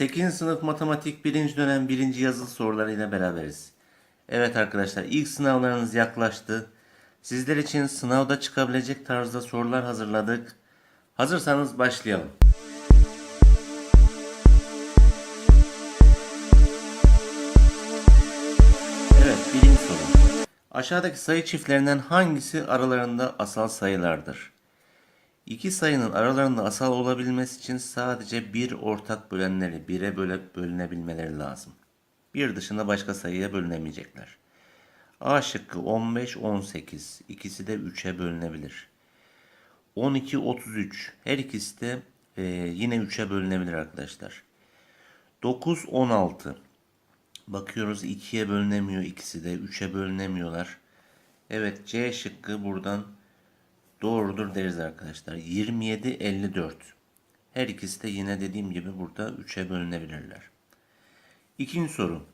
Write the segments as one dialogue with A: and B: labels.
A: 8. sınıf matematik 1. dönem 1. yazılı sorularıyla beraberiz. Evet arkadaşlar ilk sınavlarınız yaklaştı. Sizler için sınavda çıkabilecek tarzda sorular hazırladık. Hazırsanız başlayalım. Evet birinci soru. Aşağıdaki sayı çiftlerinden hangisi aralarında asal sayılardır? İki sayının aralarında asal olabilmesi için sadece bir ortak bölenleri bire böle bölünebilmeleri lazım. Bir dışında başka sayıya bölünemeyecekler. A şıkkı 15, 18. İkisi de 3'e bölünebilir. 12, 33. Her ikisi de e, yine 3'e bölünebilir arkadaşlar. 9, 16. Bakıyoruz 2'ye bölünemiyor ikisi de 3'e bölünemiyorlar. Evet C şıkkı buradan doğrudur deriz arkadaşlar. 27 54. Her ikisi de yine dediğim gibi burada 3'e bölünebilirler. İkinci soru.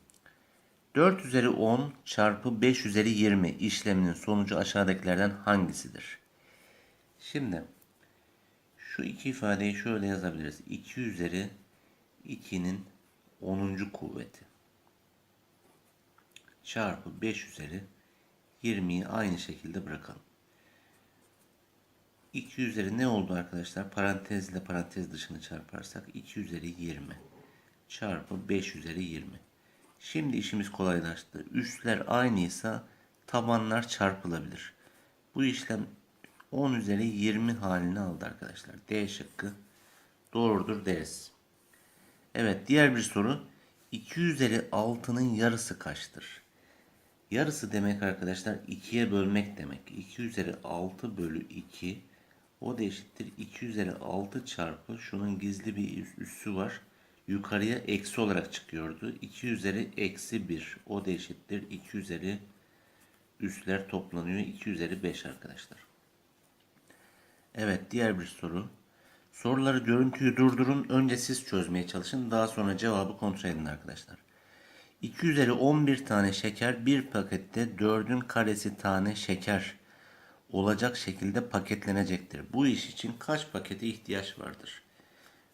A: 4 üzeri 10 çarpı 5 üzeri 20 işleminin sonucu aşağıdakilerden hangisidir? Şimdi şu iki ifadeyi şöyle yazabiliriz. 2 üzeri 2'nin 10. kuvveti çarpı 5 üzeri 20'yi aynı şekilde bırakalım. 2 üzeri ne oldu arkadaşlar? Parantez ile parantez dışını çarparsak 2 üzeri 20 çarpı 5 üzeri 20. Şimdi işimiz kolaylaştı. Üstler aynıysa tabanlar çarpılabilir. Bu işlem 10 üzeri 20 halini aldı arkadaşlar. D şıkkı doğrudur deriz. Evet diğer bir soru. 2 üzeri 6'nın yarısı kaçtır? Yarısı demek arkadaşlar 2'ye bölmek demek. 2 üzeri 6 bölü 2 o da eşittir 2 üzeri 6 çarpı şunun gizli bir üs- üssü var. Yukarıya eksi olarak çıkıyordu. 2 üzeri eksi 1 o da eşittir 2 üzeri üsler toplanıyor. 2 üzeri 5 arkadaşlar. Evet diğer bir soru. Soruları görüntüyü durdurun. Önce siz çözmeye çalışın. Daha sonra cevabı kontrol edin arkadaşlar. 2 üzeri 11 tane şeker bir pakette 4'ün karesi tane şeker olacak şekilde paketlenecektir. Bu iş için kaç pakete ihtiyaç vardır?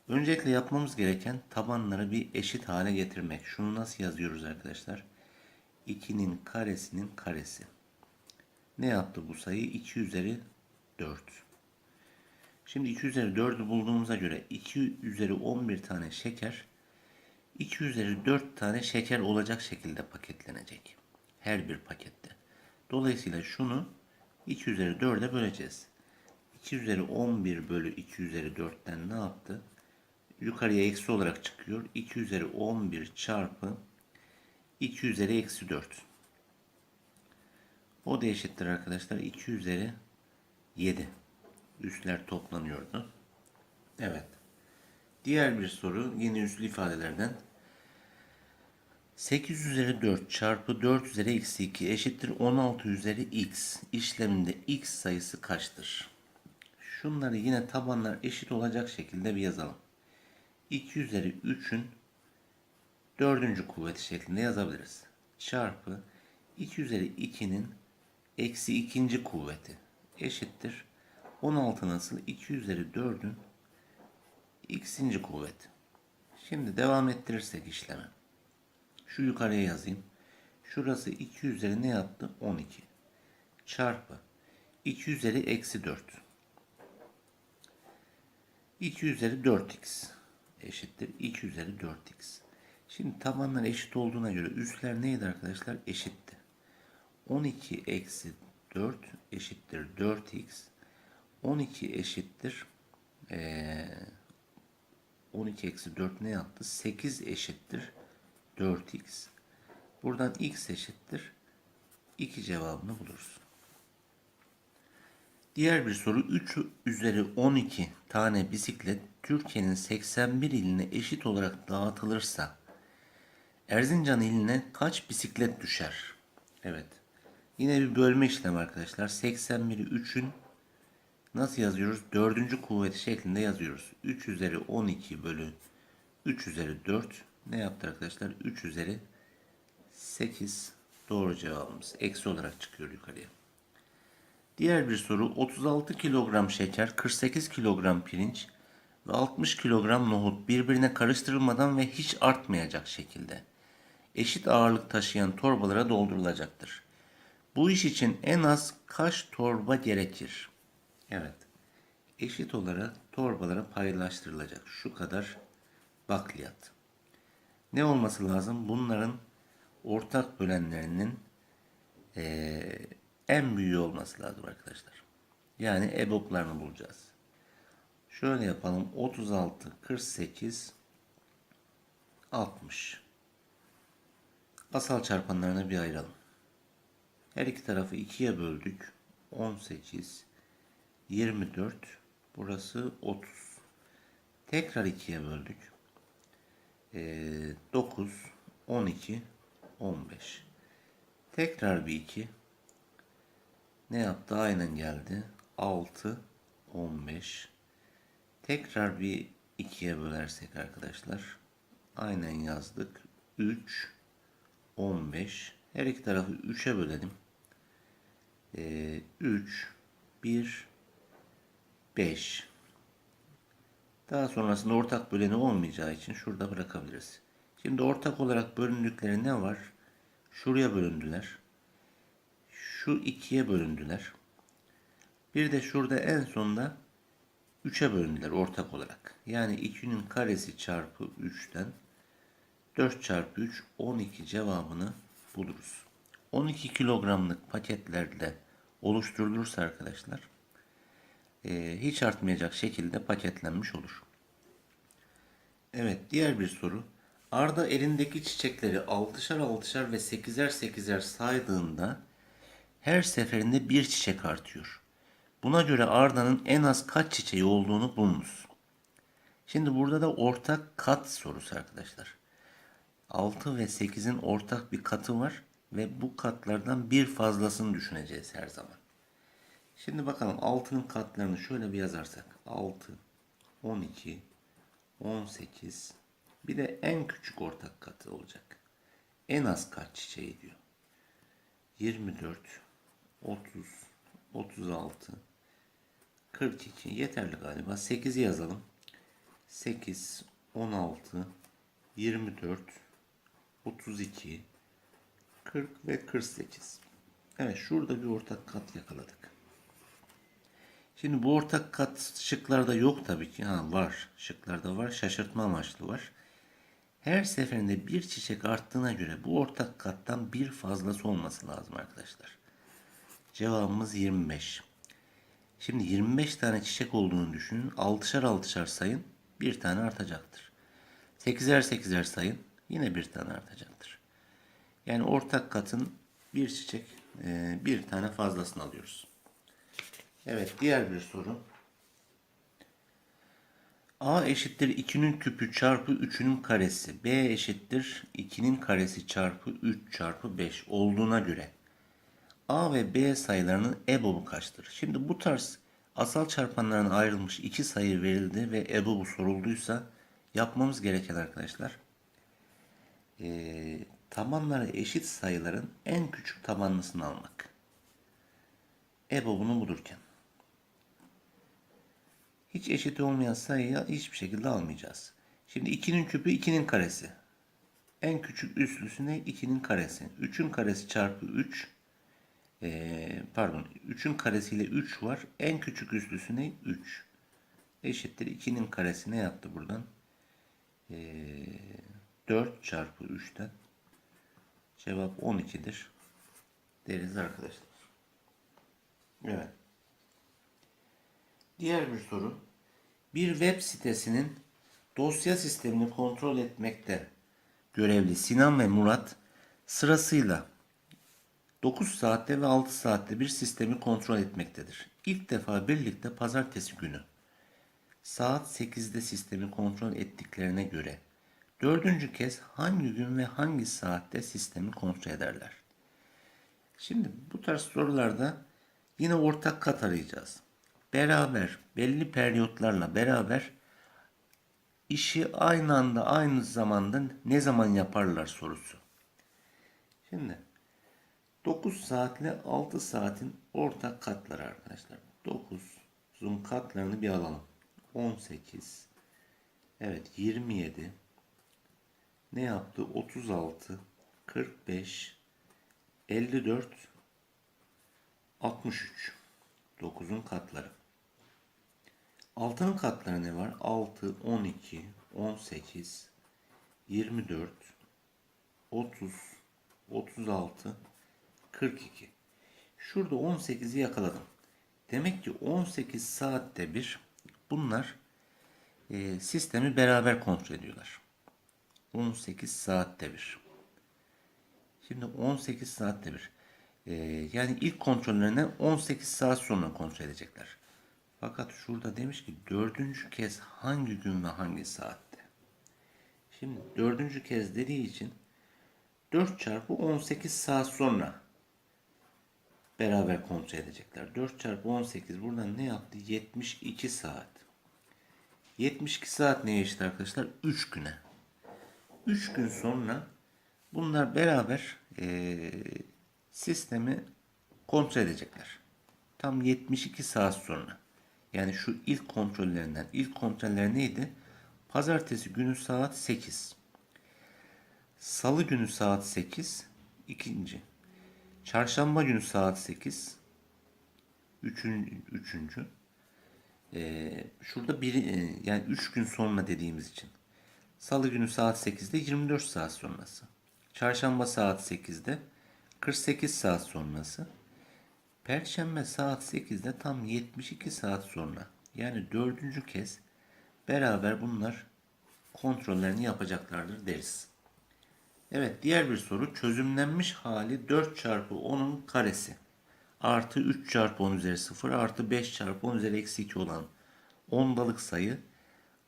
A: Öncelikle yapmamız gereken tabanları bir eşit hale getirmek. Şunu nasıl yazıyoruz arkadaşlar? 2'nin karesinin karesi. Ne yaptı bu sayı? 2 üzeri 4. Şimdi 2 üzeri 4'ü bulduğumuza göre 2 üzeri 11 tane şeker 2 üzeri 4 tane şeker olacak şekilde paketlenecek. Her bir pakette. Dolayısıyla şunu 2 üzeri 4'e böleceğiz. 2 üzeri 11 bölü 2 üzeri 4'ten ne yaptı? Yukarıya eksi olarak çıkıyor. 2 üzeri 11 çarpı 2 üzeri eksi 4. O da eşittir arkadaşlar. 2 üzeri 7. Üsler toplanıyordu. Evet. Diğer bir soru yine üslü ifadelerden. 8 üzeri 4 çarpı 4 üzeri eksi 2 eşittir 16 üzeri x. İşleminde x sayısı kaçtır? Şunları yine tabanlar eşit olacak şekilde bir yazalım. 2 üzeri 3'ün 4. kuvveti şeklinde yazabiliriz. Çarpı 2 üzeri 2'nin eksi 2. kuvveti eşittir. 16 nasıl? 2 üzeri 4'ün x'inci kuvvet. Şimdi devam ettirirsek işlemi. Şu yukarıya yazayım. Şurası 2 üzeri ne yaptı? 12. Çarpı 2 üzeri eksi 4. 2 üzeri 4x eşittir 2 üzeri 4x. Şimdi tabanlar eşit olduğuna göre üstler neydi arkadaşlar? Eşitti. 12 eksi 4 eşittir 4x. 12 eşittir ee, 12 eksi 4 ne yaptı? 8 eşittir 4x. Buradan x eşittir 2 cevabını buluruz. Diğer bir soru 3 üzeri 12 tane bisiklet Türkiye'nin 81 iline eşit olarak dağıtılırsa Erzincan iline kaç bisiklet düşer? Evet. Yine bir bölme işlemi arkadaşlar. 81'i 3'ün nasıl yazıyoruz? Dördüncü kuvveti şeklinde yazıyoruz. 3 üzeri 12 bölü 3 üzeri 4 ne yaptı arkadaşlar? 3 üzeri 8 doğru cevabımız. Eksi olarak çıkıyor yukarıya. Diğer bir soru 36 kilogram şeker, 48 kilogram pirinç ve 60 kilogram nohut birbirine karıştırılmadan ve hiç artmayacak şekilde eşit ağırlık taşıyan torbalara doldurulacaktır. Bu iş için en az kaç torba gerekir? Evet. Eşit olarak torbalara paylaştırılacak. Şu kadar bakliyat. Ne olması lazım? Bunların ortak bölenlerinin eee, en büyüğü olması lazım arkadaşlar. Yani EBOB'larını bulacağız. Şöyle yapalım. 36, 48, 60. Asal çarpanlarına bir ayıralım. Her iki tarafı ikiye böldük. 18, 24, burası 30. Tekrar ikiye böldük. Ee, 9, 12, 15. Tekrar bir 2. Ne yaptı? Aynen geldi. 6, 15. Tekrar bir 2'ye bölersek arkadaşlar. Aynen yazdık. 3, 15. Her iki tarafı 3'e bölelim. Ee, 3, 1, 5. Daha sonrasında ortak böleni olmayacağı için şurada bırakabiliriz. Şimdi ortak olarak bölündükleri ne var? Şuraya bölündüler. Şu ikiye bölündüler. Bir de şurada en sonda 3'e bölündüler ortak olarak. Yani 2'nin karesi çarpı 3'ten 4 çarpı 3 12 cevabını buluruz. 12 kilogramlık paketlerle oluşturulursa arkadaşlar e, hiç artmayacak şekilde paketlenmiş olur. Evet diğer bir soru. Arda elindeki çiçekleri altışar altışar ve sekizer sekizer saydığında her seferinde bir çiçek artıyor. Buna göre Arda'nın en az kaç çiçeği olduğunu bulunuz. Şimdi burada da ortak kat sorusu arkadaşlar. 6 ve 8'in ortak bir katı var ve bu katlardan bir fazlasını düşüneceğiz her zaman. Şimdi bakalım 6'nın katlarını şöyle bir yazarsak. 6, 12, 18, bir de en küçük ortak katı olacak. En az kaç çiçeği diyor. 24, 30, 36, 42 yeterli galiba. 8'i yazalım. 8, 16, 24, 32, 40 ve 48. Evet şurada bir ortak kat yakaladık. Şimdi bu ortak kat şıklarda yok tabii ki. Ha var. Şıklarda var. Şaşırtma amaçlı var. Her seferinde bir çiçek arttığına göre bu ortak kattan bir fazlası olması lazım arkadaşlar. Cevabımız 25. Şimdi 25 tane çiçek olduğunu düşünün. 6'şar 6'şar sayın. Bir tane artacaktır. 8'er 8'er sayın. Yine bir tane artacaktır. Yani ortak katın bir çiçek e, bir tane fazlasını alıyoruz. Evet diğer bir soru. A eşittir 2'nin küpü çarpı 3'ünün karesi. B eşittir 2'nin karesi çarpı 3 çarpı 5 olduğuna göre A ve B sayılarının EBOB'u kaçtır? Şimdi bu tarz asal çarpanlarına ayrılmış iki sayı verildi ve EBOB'u sorulduysa yapmamız gereken arkadaşlar e, tabanları eşit sayıların en küçük tabanlısını almak. EBOB'unu bulurken. Hiç eşit olmayan sayıya hiçbir şekilde almayacağız. Şimdi 2'nin küpü 2'nin karesi. En küçük üslüsü ne? 2'nin karesi. 3'ün karesi çarpı 3. Ee, pardon. 3'ün karesiyle 3 var. En küçük üslüsü ne? 3. Eşittir. 2'nin karesi ne yaptı buradan? Ee, 4 çarpı 3'ten. Cevap 12'dir. Deriz arkadaşlar. Evet. Diğer bir soru. Bir web sitesinin dosya sistemini kontrol etmekte görevli Sinan ve Murat sırasıyla 9 saatte ve 6 saatte bir sistemi kontrol etmektedir. İlk defa birlikte pazartesi günü saat 8'de sistemi kontrol ettiklerine göre dördüncü kez hangi gün ve hangi saatte sistemi kontrol ederler? Şimdi bu tarz sorularda yine ortak kat arayacağız beraber belli periyotlarla beraber işi aynı anda aynı zamanda ne zaman yaparlar sorusu. Şimdi 9 saatle 6 saatin ortak katları arkadaşlar. 9'un katlarını bir alalım. 18, Evet 27 ne yaptı? 36 45 54 63 9'un katları. 6'nın katları ne var? 6 12 18 24 30 36 42 Şurada 18'i yakaladım. Demek ki 18 saatte bir bunlar e, sistemi beraber kontrol ediyorlar. 18 saatte bir. Şimdi 18 saatte bir. E, yani ilk kontrollerine 18 saat sonra kontrol edecekler. Fakat şurada demiş ki dördüncü kez hangi gün ve hangi saatte. Şimdi dördüncü kez dediği için 4 çarpı 18 saat sonra beraber kontrol edecekler. 4 çarpı 18 buradan ne yaptı? 72 saat. 72 saat neye eşit arkadaşlar? 3 güne. 3 gün sonra bunlar beraber eee, sistemi kontrol edecekler. Tam 72 saat sonra. Yani şu ilk kontrollerinden. ilk kontroller neydi? Pazartesi günü saat 8. Salı günü saat 8. ikinci. Çarşamba günü saat 8. Üçüncü. üçüncü. Ee, şurada biri, e, yani 3 gün sonra dediğimiz için. Salı günü saat 8'de 24 saat sonrası. Çarşamba saat 8'de 48 saat sonrası. Perşembe saat 8'de tam 72 saat sonra. Yani dördüncü kez beraber bunlar kontrollerini yapacaklardır deriz. Evet diğer bir soru çözümlenmiş hali 4 çarpı 10'un karesi artı 3 çarpı 10 üzeri 0 artı 5 çarpı 10 üzeri eksi 2 olan ondalık sayı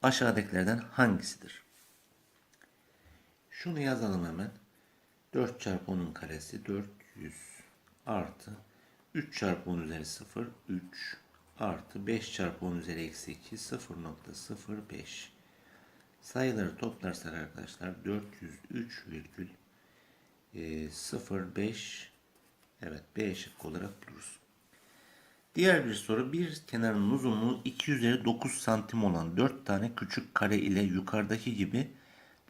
A: aşağıdakilerden hangisidir? Şunu yazalım hemen. 4 çarpı 10'un karesi 400 artı 3 çarpı 10 üzeri 0 3 artı 5 çarpı 10 üzeri eksi 2 0.05 sayıları toplarsak arkadaşlar 403,05 evet B şıkkı olarak buluruz. Diğer bir soru bir kenarın uzunluğu 2 üzeri 9 santim olan 4 tane küçük kare ile yukarıdaki gibi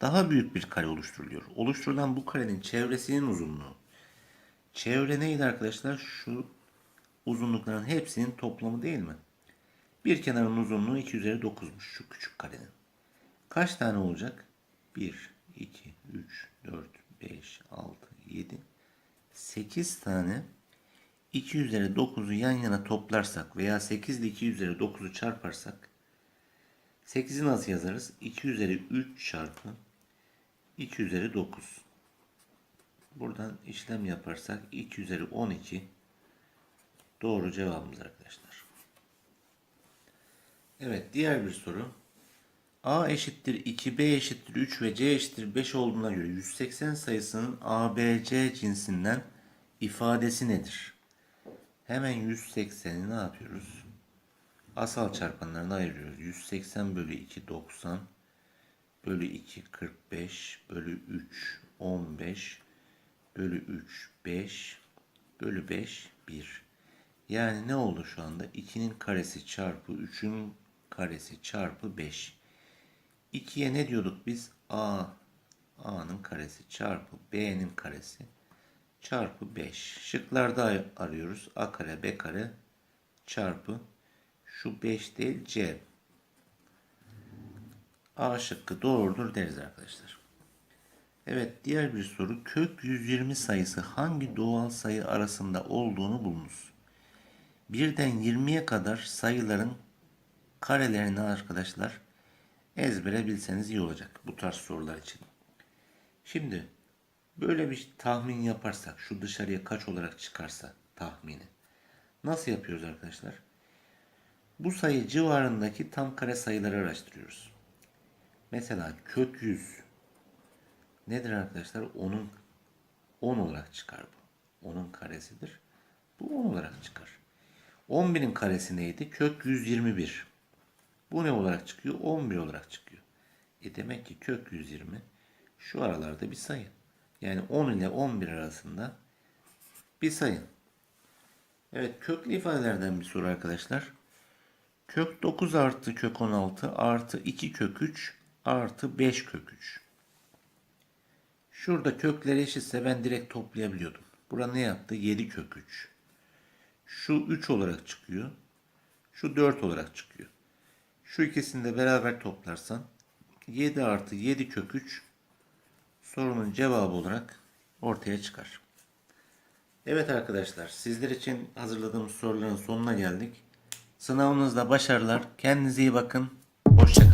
A: daha büyük bir kare oluşturuluyor. Oluşturulan bu karenin çevresinin uzunluğu. Çevre neydi arkadaşlar? Şu uzunlukların hepsinin toplamı değil mi? Bir kenarın uzunluğu 2 üzeri 9'muş şu küçük karenin. Kaç tane olacak? 1, 2, 3, 4, 5, 6, 7, 8 tane 2 üzeri 9'u yan yana toplarsak veya 8 ile 2 üzeri 9'u çarparsak 8'i nasıl yazarız? 2 üzeri 3 çarpı 2 üzeri 9. Buradan işlem yaparsak 2 üzeri 12 doğru cevabımız arkadaşlar. Evet diğer bir soru. A eşittir 2, B eşittir 3 ve C eşittir 5 olduğuna göre 180 sayısının ABC cinsinden ifadesi nedir? Hemen 180'i ne yapıyoruz? Asal çarpanlarına ayırıyoruz. 180 bölü 2 90 bölü 2 45 bölü 3 15 bölü 3 5 bölü 5 1. Yani ne oldu şu anda? 2'nin karesi çarpı 3'ün karesi çarpı 5. 2'ye ne diyorduk biz? A A'nın karesi çarpı B'nin karesi çarpı 5. Şıklarda arıyoruz. A kare B kare çarpı şu 5 değil C. A şıkkı doğrudur deriz arkadaşlar. Evet diğer bir soru. Kök 120 sayısı hangi doğal sayı arasında olduğunu bulunuz. Birden 20'ye kadar sayıların karelerini arkadaşlar ezbere bilseniz iyi olacak bu tarz sorular için. Şimdi böyle bir tahmin yaparsak şu dışarıya kaç olarak çıkarsa tahmini. Nasıl yapıyoruz arkadaşlar? Bu sayı civarındaki tam kare sayıları araştırıyoruz. Mesela kök 100 nedir arkadaşlar? Onun 10 olarak çıkar bu. Onun karesidir. Bu 10 olarak çıkar. 11'in karesi neydi? Kök 121. Bu ne olarak çıkıyor? 11 olarak çıkıyor. E demek ki kök 120 şu aralarda bir sayı. Yani 10 ile 11 arasında bir sayı. Evet köklü ifadelerden bir soru arkadaşlar. Kök 9 artı kök 16 artı 2 kök 3 artı 5 kök 3. Şurada kökler eşitse ben direkt toplayabiliyordum. Bura ne yaptı? 7 kök 3. Şu 3 olarak çıkıyor. Şu 4 olarak çıkıyor. Şu ikisini de beraber toplarsan 7 artı 7 kök 3 sorunun cevabı olarak ortaya çıkar. Evet arkadaşlar sizler için hazırladığımız soruların sonuna geldik. Sınavınızda başarılar. Kendinize iyi bakın. Hoşçakalın.